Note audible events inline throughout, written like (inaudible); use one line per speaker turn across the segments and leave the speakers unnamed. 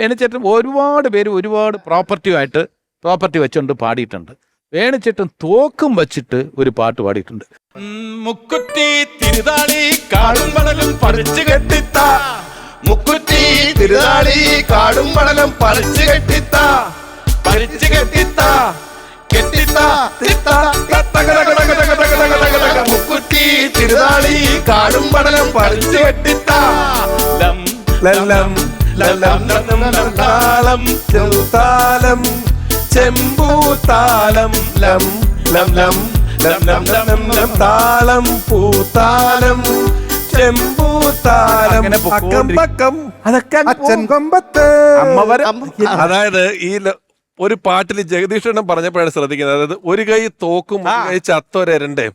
വേണിച്ചേട്ടൻ ഒരുപാട് പേര് ഒരുപാട് പ്രോപ്പർട്ടിയുമായിട്ട് പ്രോപ്പർട്ടി വെച്ചുകൊണ്ട് പാടിയിട്ടുണ്ട്. വേണിച്ചേട്ടൻ തോക്കും വച്ചിട്ട് ഒരു പാട്ട് പാടിയിട്ടുണ്ട്. മുക്കുറ്റി തിരുതാളി കാടും പടലും പറിച്ചു കെട്ടിത്താ.
തിരുതാളി കാടും പടലും പറിച്ചു കെട്ടിത്താ.
പറിച്ചു കെട്ടിത്ത.
കെട്ടിത്ത മുക്കുറ്റി തിരുതാളി കാടും പടലും പറിച്ചു കെട്ടിത്താ. ലം ലം താളം ചെറുതാലം ചെമ്പൂത്താലം ലം ലം ലം ലം ലം ലം ലം ലം താളം പൂത്താലം ചെമ്പൂത്താലം. പക്കം
അതൊക്കെ
അച്ഛൻ. കൊമ്പത്ത്.
അതായത് ഈ ഒരു പാട്ടിൽ ജഗദീഷണം പറഞ്ഞപ്പോഴാണ് ശ്രദ്ധിക്കുന്നത്. അതായത് ഒരു കൈ തോക്കും ഒരു കൈ ചത്തൊരണ്ടേ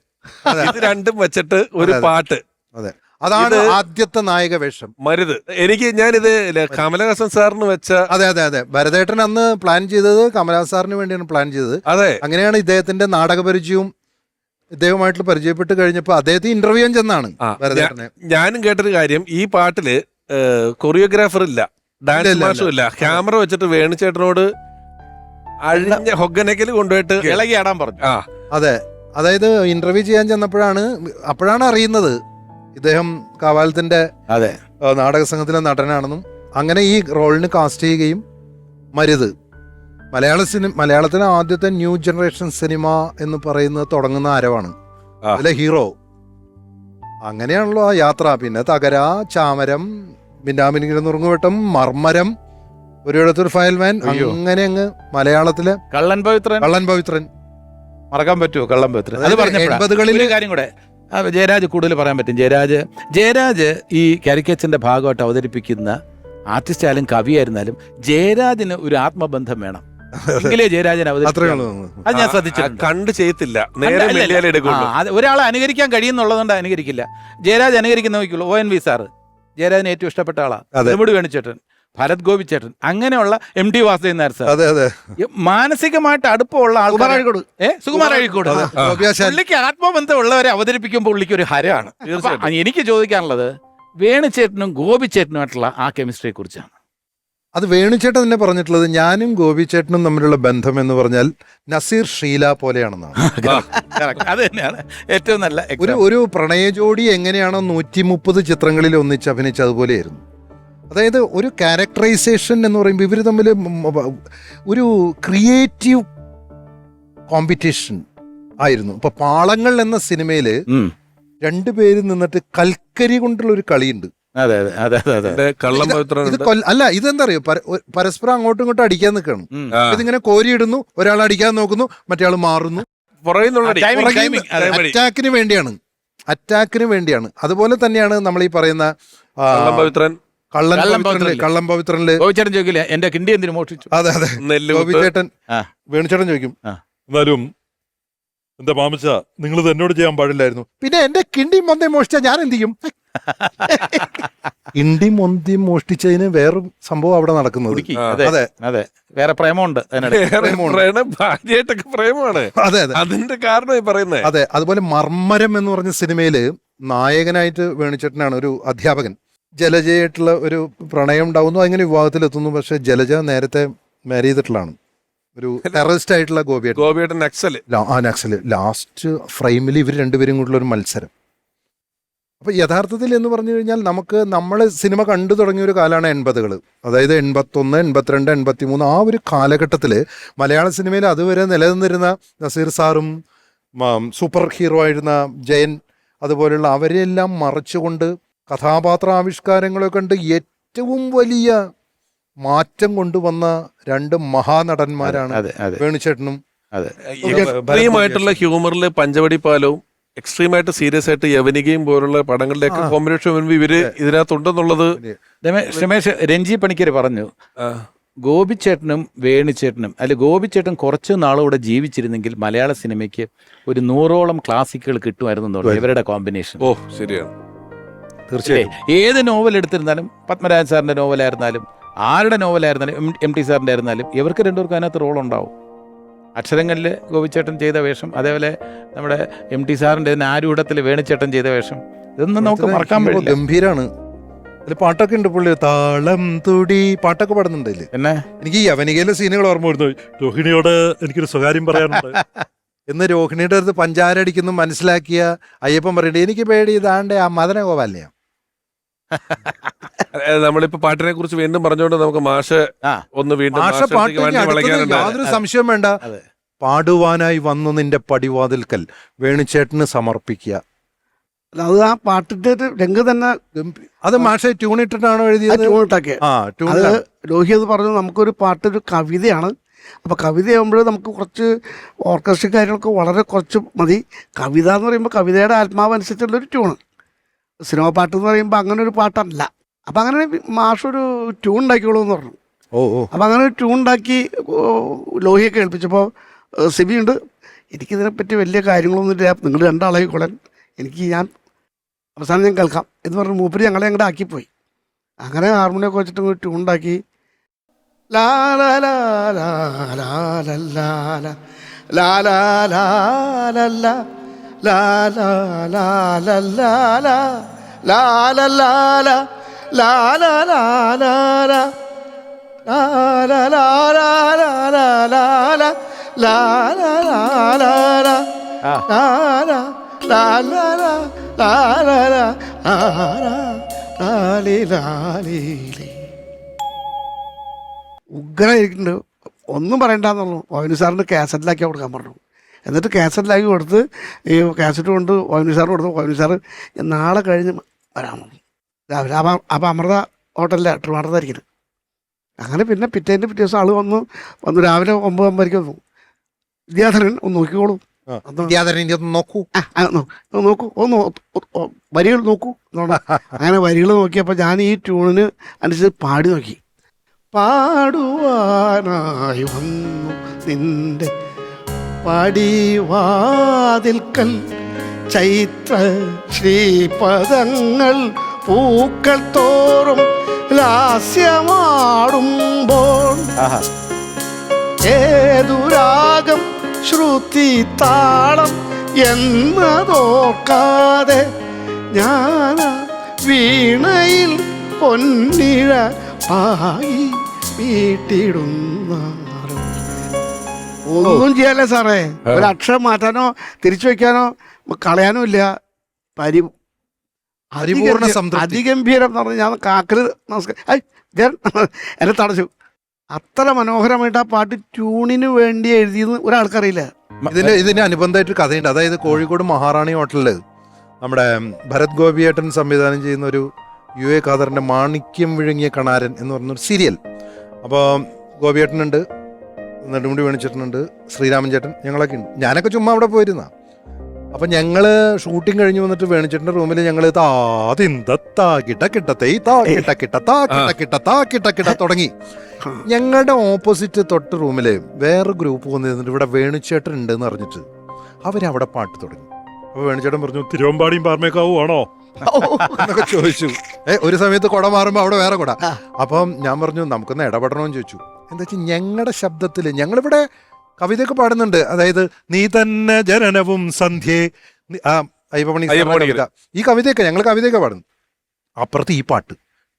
ഇത് രണ്ടും വെച്ചിട്ട് ഒരു. പാട്ട്.
അതെ. അതാണ് ആദ്യത്തെ നായക വേഷം.
മരുത്. എനിക്ക് ഞാനിത് കമലഹാസൻ സാറിന് വെച്ച
അതെ അതെ അതെ. ഭരതേട്ടൻ അന്ന് പ്ലാൻ ചെയ്തത് കമലഹാസ് സാറിന് വേണ്ടിയാണ് പ്ലാൻ ചെയ്തത്.
അതെ.
അങ്ങനെയാണ് ഇദ്ദേഹത്തിന്റെ നാടക പരിചയവും ഇദ്ദേഹമായിട്ട് പരിചയപ്പെട്ട് കഴിഞ്ഞപ്പോൾ അദ്ദേഹത്തെ ഇന്റർവ്യൂ ചെന്നാണ് ഭരതേട്ടനെ.
ഞാനും കേട്ടൊരു കാര്യം ഈ പാട്ടിൽ കൊറിയോഗ്രാഫർ ഇല്ല. ഡാൻസ്
ഇല്ല,
മാഷും ഇല്ല. ക്യാമറ വെച്ചിട്ട് വേണുചേട്ടനോട് അഴിഞ്ഞ ഹൊഗനക്കൽ കൊണ്ടുപോയിട്ട്
ഇളകി ആടാൻ പറഞ്ഞു.
ആ.
അതെ. അതായത് ഇന്റർവ്യൂ ചെയ്യാൻ ചെന്നപ്പോഴാണ് അപ്പോഴാണ് അറിയുന്നത് ഇദ്ദേഹം കവാലത്തിന്റെ
അതെ.
നാടക സംഘത്തിലെ നടനാണെന്നും അങ്ങനെ ഈ റോളിന് കാസ്റ്റ് ചെയ്യുകയും മരുത്. മലയാള സിനിമ മലയാളത്തിലെ ആദ്യത്തെ ന്യൂ ജനറേഷൻ സിനിമ എന്ന് പറയുന്നത് തുടങ്ങുന്ന ആരവാണ്. അതിലെ ഹീറോ. അങ്ങനെയാണല്ലോ ആ യാത്ര. പിന്നെ തകര ചാമരം മിന്നാമിനിങ്ങനെ നുറുങ്ങുവട്ടം മർമരം ഒരിടത്തൊരു ഫയൽമാൻ. അങ്ങനെ അങ്ങ് മലയാളത്തിലെ
കള്ളൻ പവിത്രൻ?
കള്ളൻ പവിത്രൻ.
മറക്കാൻ പറ്റുമോ കള്ളൻ പവിത്രൻ? അത് പറഞ്ഞപ്പോഴാ.
എൺപതുകളിൽ
കാര്യം കൂടെ. ജയരാജ് കൂടുതൽ പറയാൻ പറ്റും. ജയരാജ് ജയരാജ് ഈ കാരിക്കേച്ചറിന്റെ ഭാഗമായിട്ട് അവതരിപ്പിക്കുന്ന ആർട്ടിസ്റ്റ് ആയാലും കവിയായിരുന്നാലും ജയരാജിന് ഒരു ആത്മബന്ധം വേണം. എങ്കിലേ ജയരാജൻ
അത്രേ
അത് ഞാൻ ശ്രദ്ധിച്ചിട്ടുണ്ട്.
കണ്ട് ചെയ്യത്തില്ല.
ഒരാളെ അനുകരിക്കാൻ കഴിയുന്നുള്ളതുകൊണ്ട് അനുകരിക്കില്ല. ജയരാജ് അനുകരിക്കുന്ന നോക്കിയുള്ളൂ ഒ എൻ വി സാറ് ജയരാജന് ഏറ്റവും ഇഷ്ടപ്പെട്ട
ആളാണ്.
നെടുമുടി വേണിച്ചേട്ടൻ ഭരത് ഗോപിച്ചേട്ടൻ അങ്ങനെയുള്ള M T Vasudevan Nair sir
അതെ അതെ
മാനസികമായിട്ട് അടുപ്പമുള്ള ആൾക്കാർ
അഴീക്കോട്.
ഏ സുകുമാർ അഴീക്കോട്. പുള്ളിക്ക് ആത്മബന്ധമുള്ളവരെ അവതരിപ്പിക്കുമ്പോൾ പുള്ളിക്ക് ഒരു ഹരമാണ് (laughs) അപ്പൊ എനിക്ക് ചോദിക്കാനുള്ളത് വേണുചേട്ടനും ഗോപിച്ചേട്ടനുമായിട്ടുള്ള ആ കെമിസ്ട്രിയെ കുറിച്ചാണ്
അത് വേണുചേട്ടൻ തന്നെ പറഞ്ഞിട്ടുള്ളത് ഞാനും ഗോപിച്ചേട്ടനും തമ്മിലുള്ള ബന്ധം എന്ന് പറഞ്ഞാൽ നസീർ ഷീല പോലെയാണെന്നാണ്. (laughs)
അത് തന്നെയാണ് ഏറ്റവും നല്ല
ഒരു. ഒരു പ്രണയ ജോഡി എങ്ങനെയാണോ നൂറ്റി മുപ്പത് ചിത്രങ്ങളിൽ ഒന്നിച്ച് അഭിനയിച്ച അതുപോലെയായിരുന്നു അതായത് ഒരു ക്യാരക്ടറൈസേഷൻ എന്ന് പറയുമ്പോൾ ഇവർ തമ്മിൽ ഒരു ക്രിയേറ്റീവ് കോമ്പറ്റീഷൻ ആയിരുന്നു. ഇപ്പൊ പാളങ്ങൾ എന്ന സിനിമയിൽ. രണ്ടുപേര് നിന്നിട്ട് കൽക്കരി കൊണ്ടുള്ള ഒരു കളിയുണ്ട്. അല്ല ഇതെന്താ അറിയോ? പരസ്പരം അങ്ങോട്ടും ഇങ്ങോട്ടും അടിക്കാൻ നിൽക്കണം
ഇതിങ്ങനെ
കോരി
ഇതിങ്ങനെ കോരിയിടുന്നു ഒരാൾ അടിക്കാൻ നോക്കുന്നു മറ്റേ ആൾ മാറുന്നു. അറ്റാക്കിന് വേണ്ടിയാണ്. അറ്റാക്കിന് വേണ്ടിയാണ്. അതുപോലെ തന്നെയാണ് നമ്മൾ ഈ പറയുന്ന കള്ളൻ
കള്ളൻ
പവിത്രനിൽ
പവിത്രനിൽ.
കള്ളൻ പവിത്രനിൽ
ഗോപിച്ചേട്ടൻ ചോദിക്കില്ല? എന്റെ കിണ്ടി എന്തിനു മോഷിച്ചു
അതെ അതെ.
നെല്ലുകുത്ത്
ഗോപിച്ചേട്ടൻ
ആ.
വേണുചേട്ടൻ ചോദിക്കും. എന്നാലും എന്താ മാമച്ച നിങ്ങൾ ഇത് എന്നോട് ചെയ്യാൻ പാടില്ലായിരുന്നു. പിന്നെ എന്റെ കിണ്ടി മൊന്തയും മോഷ്ടിച്ചാ ഞാൻ എന്ത് ചെയ്യും? കിണ്ടി മന്തി മോഷ്ടിച്ചതിന് വേറെ സംഭവം അവിടെ നടക്കുന്നത്.
കുടുക്കി.
ആ.
അതെ
അതെ.
അതെ. വേറെ പ്രേമമുണ്ട് അതിനിടയിൽ
പ്രേമമാണ്. ഭാര്യയായിട്ടൊക്കെ പ്രേമമാണ്.
അതെ അതെ.
അതിന്റെ കാരണമായി പറയുന്നത്
അതെ അതുപോലെ മർമ്മരം എന്ന് പറഞ്ഞ സിനിമയിൽ നായകനായിട്ട് വേണിച്ചേട്ടനാണ് ഒരു അധ്യാപകൻ. ജലജയായിട്ടുള്ള ഒരു പ്രണയം ഉണ്ടാവുന്നു. അങ്ങനെ വിവാഹത്തിലെത്തുന്നു. പക്ഷെ ജലജ നേരത്തെ മാരി ചെയ്തിട്ടുള്ളതാണ്. ഒരു ടെററിസ്റ്റ് ആയിട്ടുള്ള ഗോപിയേട്ടൻ.
ഗോപിയുടെ നക്സൽ
ലാ- ആ നക്സൽ ലാസ്റ്റ് ഫ്രെയിമിൽ ഇവർ രണ്ടുപേരും കൂടിയുള്ള ഒരു മത്സരം. അപ്പൊ യഥാർത്ഥത്തിൽ എന്ന് പറഞ്ഞു കഴിഞ്ഞാൽ നമുക്ക് നമ്മൾ സിനിമ കണ്ടു തുടങ്ങിയ ഒരു കാലമാണ് എൺപതുകൾ അതായത് എൺപത്തൊന്ന് എൺപത്തിരണ്ട് എൺപത്തി മൂന്ന് ആ ഒരു കാലഘട്ടത്തിൽ മലയാള സിനിമയിൽ അതുവരെ നിലനിന്നിരുന്ന നസീർ സാറും മ- സൂപ്പർ ഹീറോ ആയിരുന്ന ജയൻ അതുപോലെയുള്ള അവരെല്ലാം മറച്ചുകൊണ്ട് കഥാപാത്ര ആവിഷ്കാരങ്ങളെ കണ്ട് ഏറ്റവും വലിയ മാറ്റം കൊണ്ടുവന്ന രണ്ട് മഹാനടന്മാരാണ് വേണുചേട്ടനും
അതെ.
എക്സ്ട്രീം ആയിട്ടുള്ള ഹ്യൂമറിൽ പഞ്ചവടി പാലവും എക്സ്ട്രീം ആയിട്ട് സീരിയസ് ആയിട്ട് യവനികയും പോലുള്ള പടങ്ങളിലേക്ക് കോമ്പിനേഷൻ ഇവർ ഇതിനകത്തുണ്ടെന്നുള്ളത്
രമേ- രമേശ് രഞ്ജി പണിക്കർ പറഞ്ഞു. ഗോപിച്ചേട്ടനും വേണിച്ചേട്ടനും അല്ലെ ഗോപിച്ചേട്ടൻ കുറച്ച് നാളുകൂടെ ജീവിച്ചിരുന്നെങ്കിൽ മലയാള സിനിമയ്ക്ക് ഒരു നൂറോളം ക്ലാസിക്കുകൾ കിട്ടുമായിരുന്നു എന്ന് പറഞ്ഞു. ഇവരുടെ കോമ്പിനേഷൻ.
ഓ ശരിയാണ്.
തീർച്ചയായും
ഏത് നോവൽ എടുത്തിരുന്നാലും പത്മരാജൻ സാറിന്റെ നോവലായിരുന്നാലും ആരുടെ നോവലായിരുന്നാലും എം- എം ടി സാറിന്റെ ആയിരുന്നാലും ഇവർക്ക് രണ്ടുപേർക്കും അതിനകത്ത് റോൾ ഉണ്ടാവും. അക്ഷരങ്ങളിൽ ഗോപിച്ചേട്ടൻ ചെയ്ത വേഷം അതേപോലെ നമ്മുടെ എം ടി സാറിന്റെ ആരൂഢത്തിൽ വേണിച്ചേട്ടൻ ചെയ്ത വേഷം ഇതൊന്നും നമുക്ക് മറക്കാൻ പറ്റില്ല.
ഗംഭീരാണ്. അതിൽ പാട്ടൊക്കെ ഉണ്ട് പുള്ളി താളം തുടി പാട്ടൊക്കെ പാടുന്നുണ്ട്
എന്നെ?
എനിക്ക് ഈ യവനികയിലെ സീനുകൾ ഓർമ്മ വരുന്നു
രോഹിണിയോട് എനിക്കൊരു സ്വകാര്യം പറയാനുണ്ട്. (laughs)
എന്ന് രോഹിണിയുടെ അടുത്ത് പഞ്ചാര അടിക്കുന്നു മനസ്സിലാക്കിയ അയ്യപ്പൻ പറയണ്ടേ എനിക്ക് പേടി ഇതാണ്ട് ആ മദന ഗോപാലയ
ഏ, (laughs) നമ്മളിപ്പോ പാട്ടിനെ കുറിച്ച് വീണ്ടും പറഞ്ഞുകൊണ്ട് നമുക്ക് മാഷ് ഒന്ന് വീണ്ടും
യാതൊരു സംശയം വേണ്ട. പാടുവാനായി വന്നു നിന്റെ പടിവാതിൽക്കൽ. വേണുചേട്ടന് സമർപ്പിക്കുക.
അല്ല, അത് ആ പാട്ടിന്റെ രംഗ് തന്നെ
അത് മാഷെ ട്യൂൺ ഇട്ടിട്ടാണോ എഴുതിയത്
അത് ലോഹി അത് പറഞ്ഞു നമുക്കൊരു പാട്ടൊരു കവിതയാണ്. അപ്പോൾ കവിതയാകുമ്പോൾ നമുക്ക് കുറച്ച് ഓർക്കസ്ട്ര കാര്യങ്ങളൊക്കെ വളരെ കുറച്ച് മതി. കവിത എന്ന് പറയുമ്പോൾ കവിതയുടെ ആത്മാവനുസരിച്ചുള്ളൊരു ട്യൂണ്. സിനിമ പാട്ട് എന്ന് പറയുമ്പോൾ അങ്ങനെ ഒരു പാട്ടല്ല അപ്പം അങ്ങനെ മാഷൊരു ട്യൂൺ ഉണ്ടാക്കിയോളൂ എന്ന് പറഞ്ഞു
ഓ ഓ
അപ്പം അങ്ങനെ ഒരു ട്യൂൺ ഉണ്ടാക്കി ലോഹിയൊക്കെ ലോഹിയെ കേൾപ്പിച്ചപ്പോൾ സിബിയുണ്ട് എനിക്കിതിനെപ്പറ്റി വലിയ കാര്യങ്ങളൊന്നും ഇല്ല നിങ്ങൾ രണ്ടാളായി കൊളൻ എനിക്ക് ഞാൻ അവസാനം ഞാൻ കേൾക്കാം എന്ന് പറഞ്ഞ് മൂപ്പര് ഞങ്ങളെ അങ്ങോട്ട് ആക്കിപ്പോയി അങ്ങനെ ഹാർമോണിയൊക്കെ വെച്ചിട്ട് ഒരു ട്യൂൺ ഉണ്ടാക്കി ലാ ലാ ലാ ലാ ലാ ലാ ലാ ലാ ലാ ലാ ലാ ഉഗ്രനായിരിക്കുന്നുണ്ട് ഒന്നും പറയണ്ടെന്നുള്ളൂ പവനു സാറിന് കാസറ്റിലാക്കി കൊടുക്കാൻ പറഞ്ഞു എന്നിട്ട് കാസറ്റിലാക്കി കൊടുത്ത് ഈ കാസറ്റ് കൊണ്ട് ഓവനി സാറ് കൊടുത്തു. ഓവനി സാറ് നാളെ കഴിഞ്ഞ് വരാൻ രാവിലെ അപ്പം അപ്പം അമൃത ഹോട്ടലിലെ ട്രിവാണ്ടത്തായിരിക്കുന്നത് അങ്ങനെ പിന്നെ പിറ്റേന്റെ പിറ്റേ ദിവസം ആൾ വന്നു. വന്നു രാവിലെ ഒമ്പത് ഒമ്പതരയ്ക്ക് വന്നു. വിദ്യാധരൻ ഒന്ന് നോക്കിക്കോളൂ.
വിദ്യാധരൻ നോക്കൂ.
നോക്കൂ. ഒന്ന് വരികൾ നോക്കൂ. അങ്ങനെ വരികൾ നോക്കിയപ്പോൾ ഞാൻ ഈ ട്യൂണിന് അനുസരിച്ച് പാടി നോക്കി. പാടുവാനായി വന്നു നിന്റെ പടിവാതിൽക്കൽ ചൈത്ര ശ്രീപദങ്ങൾ പൂക്കൾ തോറും ലാസ്യമാടുമ്പോൾ ഏതു രാഗം ശ്രുതി താളം എന്നതോർക്കാതെ ഞാൻ വീണയിൽ പൊന്നിഴ പായി വീട്ടിടുന്നാരോ ഒന്നും ചെയ്യാല്ലേ സാറേ? ഒരു അക്ഷരം മാറ്റാനോ തിരിച്ചു വെക്കാനോ കളയാനോ ഇല്ല. പരി അതിഗംഭീരം- എന്ന് പറഞ്ഞാൽ ഞാൻ കാക്കൽ നമസ്കാരം എന്നെ തടച്ചു. അത്ര മനോഹരമായിട്ട് ആ പാട്ട് ട്യൂണിന് വേണ്ടി എഴുതിയെന്ന് ഒരാൾക്കറിയില്ല.
ഇതിന് ഇതിന് അനുബന്ധമായിട്ട് കഥയുണ്ട്. അതായത് കോഴിക്കോട് മഹാറാണി ഹോട്ടലിൽ നമ്മുടെ ഭരത് ഗോപിയേട്ടൻ സംവിധാനം ചെയ്യുന്ന ഒരു യു എ ഖാദറിന്റെ മാണിക്യം വിഴുങ്ങിയ കണാരൻ എന്ന് പറഞ്ഞൊരു സീരിയൽ. അപ്പോൾ ഗോപിയേട്ടനുണ്ട്. നെടുമുടി വേണിച്ചേട്ടനുണ്ട് ശ്രീരാമൻ ചേട്ടൻ ഞങ്ങളൊക്കെ ഉണ്ട്. ഞാനൊക്കെ ചുമ്മാ അവിടെ പോയിരുന്ന. അപ്പം ഞങ്ങൾ ഷൂട്ടിംഗ് കഴിഞ്ഞ് വന്നിട്ട് വേണിച്ചേട്ടന്റെ റൂമിൽ ഞങ്ങൾ താ തിന്ത താ കിട്ട കിട്ടത്തേ താ കിട്ട കിട്ട താ കിട്ട കിട്ട താ കിട്ട കിട്ട തുടങ്ങി. ഞങ്ങളുടെ ഓപ്പോസിറ്റ് തൊട്ട് റൂമിൽ വേറെ ഗ്രൂപ്പ് വന്നിരുന്നിട്ട് ഇവിടെ വേണിച്ചേട്ടൻ ഉണ്ട് എന്ന് അറിഞ്ഞിട്ട് അവരവിടെ പാട്ട് തുടങ്ങി. അപ്പൊ വേണിച്ചേട്ടൻ പറഞ്ഞു
തിരുവമ്പാടിയും പാർമേക്കാവും ആണോ?
എന്നൊക്കെ ചോദിച്ചു. ഏ ഒരു സമയത്ത് കുട മാറുമ്പോ അവിടെ വേറെ കുട. അപ്പം ഞാൻ പറഞ്ഞു നമുക്കൊന്ന് ഇടപെടണമെന്ന് ചോദിച്ചു. എന്താ വെച്ചാൽ ഞങ്ങളുടെ ശബ്ദത്തിൽ ഞങ്ങളിവിടെ കവിതയൊക്കെ പാടുന്നുണ്ട്. അതായത് നീ തന്നെ ജനനവും സന്ധ്യേ. അയ്യപ്പണി ആ അയ്യപ്പമണി കവിത. ഈ കവിതയൊക്കെ ഞങ്ങൾ കവിതയൊക്കെ പാടുന്നു. അപ്പുറത്ത് ഈ പാട്ട്.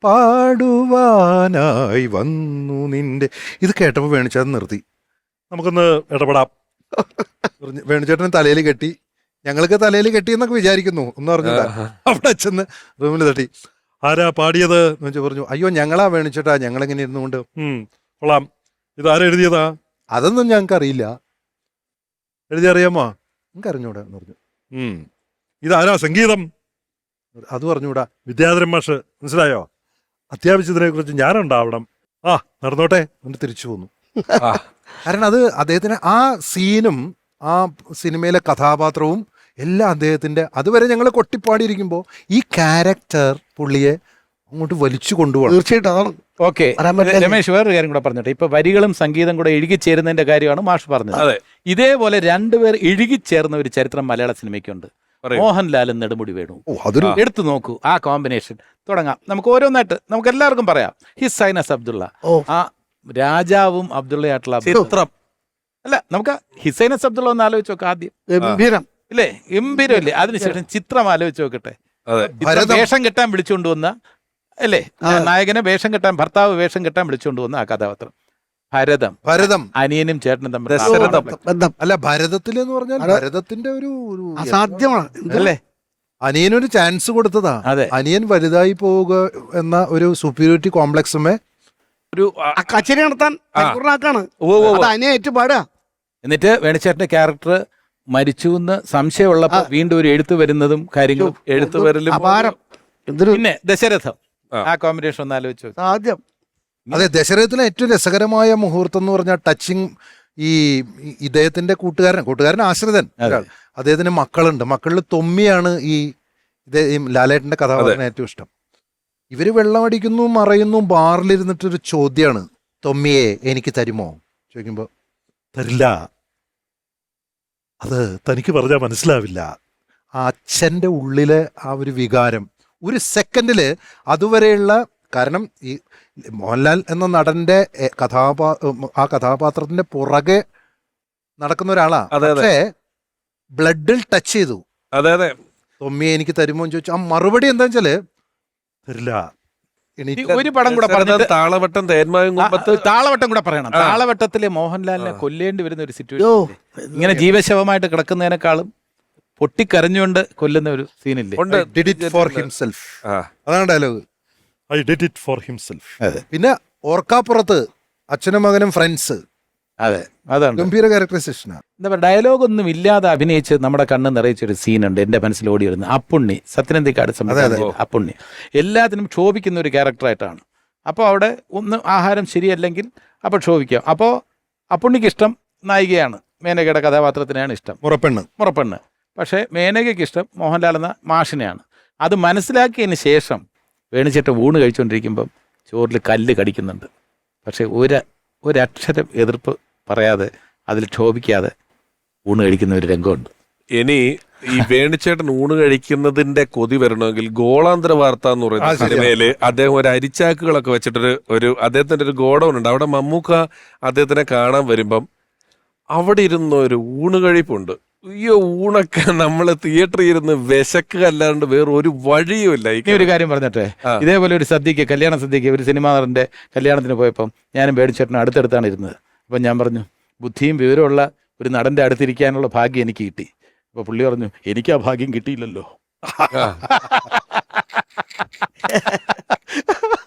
പാടുവാനായി വന്നു നിന്റെ ഇത് കേട്ടപ്പോൾ വേണിച്ചേട്ടൻ നിർത്തി.
നമുക്കൊന്ന് ഇടപെടാം.
വേണുചേട്ടൻ തലയിൽ കെട്ടി. ഞങ്ങൾക്ക് തലയിൽ കെട്ടി എന്നൊക്കെ വിചാരിക്കുന്നു. ഒന്നും പറഞ്ഞില്ല അവിടെ ചെന്ന് റൂമിൽ തട്ടി.
ആരാ പാടിയത്?
എന്ന് വെച്ച് പറഞ്ഞു അയ്യോ ഞങ്ങളാ വേണിച്ചേട്ടാ ഞങ്ങളെങ്ങനെ ഇരുന്നുകൊണ്ട്?
കൊള്ളാം. ഇതാരാ എഴുതിയതാ?
അതൊന്നും ഞങ്ങൾക്ക് അറിയില്ല
എഴുതി അറിയാമോ?
ഞങ്ങൾക്ക് അറിഞ്ഞൂടാ എന്ന് പറഞ്ഞു.
ഇതാരാ സംഗീതം?
അത് പറഞ്ഞൂടാ.
വിദ്യാധരൻ മാഷ് മനസ്സിലായോ? അത്യാവശ്യത്തിനെ കുറിച്ച് ഞാനുണ്ടാവണം. ആ നടന്നോട്ടെ.
എന്നിട്ട് തിരിച്ചു പോന്നു. കാരണം അത് അദ്ദേഹത്തിന് ആ സീനും ആ സിനിമയിലെ കഥാപാത്രവും എല്ലാം അദ്ദേഹത്തിന്റെ അതുവരെ ഞങ്ങൾ കൊട്ടിപ്പാടിയിരിക്കുമ്പോൾ ഈ ക്യാരക്ടർ പുള്ളിയെ അങ്ങോട്ട് വലിച്ചു കൊണ്ടുപോകണം.
തീർച്ചയായിട്ടും അതാണ്.
ഓക്കെ. രമേശ് വേറൊരു കാര്യം കൂടെ പറഞ്ഞിട്ട് ഇപ്പൊ വരികളും സംഗീതം കൂടെ ഇഴുകിച്ചേരുന്നതിന്റെ കാര്യമാണ് മാഷ് പറഞ്ഞത്.
അതെ.
ഇതേപോലെ രണ്ടുപേർ ഇഴുകിച്ചേർന്ന ഒരു ചരിത്രം മലയാള സിനിമയ്ക്കുണ്ട്. മോഹൻലാലും നെടുമുടി വേണു.
ഓ അതൊരു
എടുത്തു നോക്കൂ. ആ കോമ്പിനേഷൻ. തുടങ്ങാം. നമുക്ക് ഓരോന്നായിട്ട് നമുക്ക് എല്ലാവർക്കും പറയാം. ഹിസൈനസ് അബ്ദുള്ള. ആ രാജാവും അബ്ദുള്ളയായിട്ടുള്ള
ചിത്രം
അല്ല നമുക്ക് ഹിസൈനസ് അബ്ദുള്ള ഒന്ന് ആലോചിച്ച് നോക്കാം ആദ്യം.
ഗംഭീരം.
ഇല്ലേ? ഗംഭീരമല്ലേ? അതിനുശേഷം ചിത്രം ആലോചിച്ച് നോക്കട്ടെ. വേഷം കെട്ടാൻ വിളിച്ചുകൊണ്ട് വന്ന അല്ലേ? നായകനെ വേഷം കെട്ടാൻ ഭർത്താവ് വേഷം കെട്ടാൻ വിളിച്ചുകൊണ്ട് വന്ന ആ കഥാപാത്രം. ഭരതം.
ഭരതം.
അനിയനും ചേട്ടനും തമ്മിൽ.
ബന്ധം.
അല്ല ഭരതത്തിൽ എന്ന് പറഞ്ഞാൽ ഭരതത്തിന്റെ ഒരു
അസാധ്യമാണ്.
അല്ലേ?
അനിയനൊരു ചാൻസ് കൊടുത്തതാ.
അതെ.
അനിയൻ വലുതായി പോവുക എന്ന ഒരു സുപ്പീരിയോറിറ്റി കോംപ്ലക്സുമേ
ഒരു
കച്ചേരി നടത്താൻ പരിപൂർണാക്കാണ്
ഓ, ഓ, ഓ.
അത് അനിയെ ഏറ്റുപാടുക
എന്നിട്ട് വേണിച്ചേട്ടന്റെ ക്യാരക്ടർ മരിച്ചു എന്ന് സംശയമുള്ളപ്പോൾ വീണ്ടും ഒരു എഴുത്ത് വരുന്നതും കാര്യങ്ങളും
എഴുത്ത് വരലും
എന്തൊരു
പിന്നെ ദശരഥം.
ആ.
കോമ്പിനേഷൻ ഒന്ന് ആലോചിച്ചു
സാധ്യം.
അതെ ദശരഥത്തിലെ ഏറ്റവും രസകരമായ മുഹൂർത്തം എന്ന് പറഞ്ഞാൽ ടച്ചിങ് ഈ ഇദ്ദേഹത്തിന്റെ കൂട്ടുകാരൻ കൂട്ടുകാരൻ ആശ്രിതൻ. അദ്ദേഹത്തിന് മക്കളുണ്ട്. മക്കളിൽ തൊമ്മിയാണ് ഈ ലാലേട്ടന്റെ കഥ ലാലേട്ടന്റെ കഥാപാത്രം ഏറ്റവും ഇഷ്ടം. ഇവർ വെള്ളമടിക്കുന്നു മറയുന്നു ബാറിലിരുന്നിട്ടൊരു ചോദ്യമാണ് തൊമ്മിയെ എനിക്ക് തരുമോ? ചോദിക്കുമ്പോ തരില്ല. അത് തനിക്ക് പറഞ്ഞാൽ മനസ്സിലാവില്ല. ആ അച്ഛന്റെ ഉള്ളിലെ ആ ഒരു വികാരം ഒരു സെക്കൻഡിൽ അതുവരെയുള്ള കാരണം ഈ മോഹൻലാൽ എന്ന നടന്റെ കഥാപാ ആ കഥാപാത്രത്തിന്റെ പുറകെ നടക്കുന്ന ഒരാളാ.
അതെ, അതെ.
പക്ഷേ ബ്ലഡിൽ ടച്ച് ചെയ്തു.
അതെ അതെ.
തൊമ്മിയെ എനിക്ക് തരുമോ എന്ന് ചോദിച്ചു. ആ മറുപടി എന്താ വെച്ചാൽ തരില്ല.
ഒരു പടം കൂടെ പറഞ്ഞത്
താളവട്ടം തേന്മാവും
താളവട്ടം കൂടെ പറയണം. താളവട്ടത്തിലെ മോഹൻലാലിനെ കൊല്ലേണ്ടി വരുന്ന ഒരു സിറ്റുവേഷൻ ഇങ്ങനെ ജീവശവമായിട്ട് കിടക്കുന്നതിനേക്കാളും പൊട്ടിക്കരഞ്ഞുകൊണ്ട് കൊല്ലുന്ന ഒരു സീനില്ലേ?
ഉണ്ട്.
ഡിഡ് ഇറ്റ് ഫോർ ഹിംസെൽഫ്
ആ.
അതാണ് dialogue I did it for himself
അതെ.
പിന്നെ ഓർക്കാപ്പുറത്ത് അച്ഛനും മകനും ഫ്രണ്ട്സ്
അതെ. അതാണ്.
ഗംഭീര ക്യാരക്ടറൈസേഷനാണ്
എന്താ പറയുക ഡയലോഗ് ഒന്നും ഇല്ലാതെ അഭിനയിച്ച് നമ്മുടെ കണ്ണ് നിറയിച്ചൊരു സീനുണ്ട് എന്റെ മനസ്സിൽ ഓടി വരുന്നത് അപ്പുണ്ണി സത്യനന്ദിക്കാട് സംബന്ധിച്ച അപ്പുണ്ണി. എല്ലാത്തിനും ക്ഷോഭിക്കുന്ന ഒരു ക്യാരക്ടറായിട്ടാണ് അപ്പോൾ അവിടെ ഒന്ന് ആഹാരം ശരിയല്ലെങ്കിൽ അപ്പോൾ ക്ഷോഭിക്കാം. അപ്പോൾ അപ്പുണ്ണിക്ക് ഇഷ്ടം നായികയാണ്. മേനകയുടെ കഥാപാത്രത്തിനാണ് ഇഷ്ടം.
മുറപ്പെണ്ണ്.
മുറപ്പെണ്ണ്. പക്ഷേ മേനകയ്ക്ക് ഇഷ്ടം മോഹൻലാൽ എന്ന മാഷിനെയാണ്. അത് മനസ്സിലാക്കിയതിന് ശേഷം വേണിച്ചേട്ട ഊണ് കഴിച്ചുകൊണ്ടിരിക്കുമ്പം ചോറിൽ കല്ല് കടിക്കുന്നുണ്ട്. പക്ഷേ ഒരു ഒരക്ഷരം എതിർപ്പ് പറയാതെ അതിൽ ക്ഷോഭിക്കാതെ ഊണ് കഴിക്കുന്ന ഒരു രംഗമുണ്ട്.
ഇനി ഈ വേണിച്ചേട്ടൻ ഊണ് കഴിക്കുന്നതിന്റെ കൊതി വരണമെങ്കിൽ ഗോളാന്തര വാർത്ത എന്ന് പറയുന്ന. സിനിമയിൽ അദ്ദേഹം ഒരു അരിച്ചാക്കുകളൊക്കെ വെച്ചിട്ടൊരു ഒരു അദ്ദേഹത്തിന്റെ ഒരു ഗോഡൗൺ ഉണ്ട്. അവിടെ മമ്മൂക്ക അദ്ദേഹത്തിനെ കാണാൻ വരുമ്പം അവിടെ ഇരുന്ന ഒരു ഊണ് കഴിപ്പുണ്ട്. അയ്യോ ഊണൊക്കെ നമ്മൾ തിയേറ്ററിൽ ഇരുന്ന് വിശക്കുക അല്ലാണ്ട് വേറെ ഒരു വഴിയുമില്ല ഈ
ഇനി ഒരു കാര്യം പറഞ്ഞിട്ടെ? ഇതേപോലെ ഒരു സദ്യക്ക് കല്യാണ സദ്യക്ക് ഒരു സിനിമാ നടന്റെ കല്യാണത്തിന് പോയപ്പം ഞാനും വേണിച്ചേട്ടനും അടുത്തടുത്താണ് ഇരുന്നത്. അപ്പം ഞാൻ പറഞ്ഞു ബുദ്ധിയും വിവരമുള്ള ഒരു നടന്റെ അടുത്തിരിക്കാനുള്ള ഭാഗ്യം എനിക്ക് കിട്ടി. അപ്പൊ പുള്ളി പറഞ്ഞു എനിക്ക് ആ ഭാഗ്യം കിട്ടിയില്ലല്ലോ. (laughs)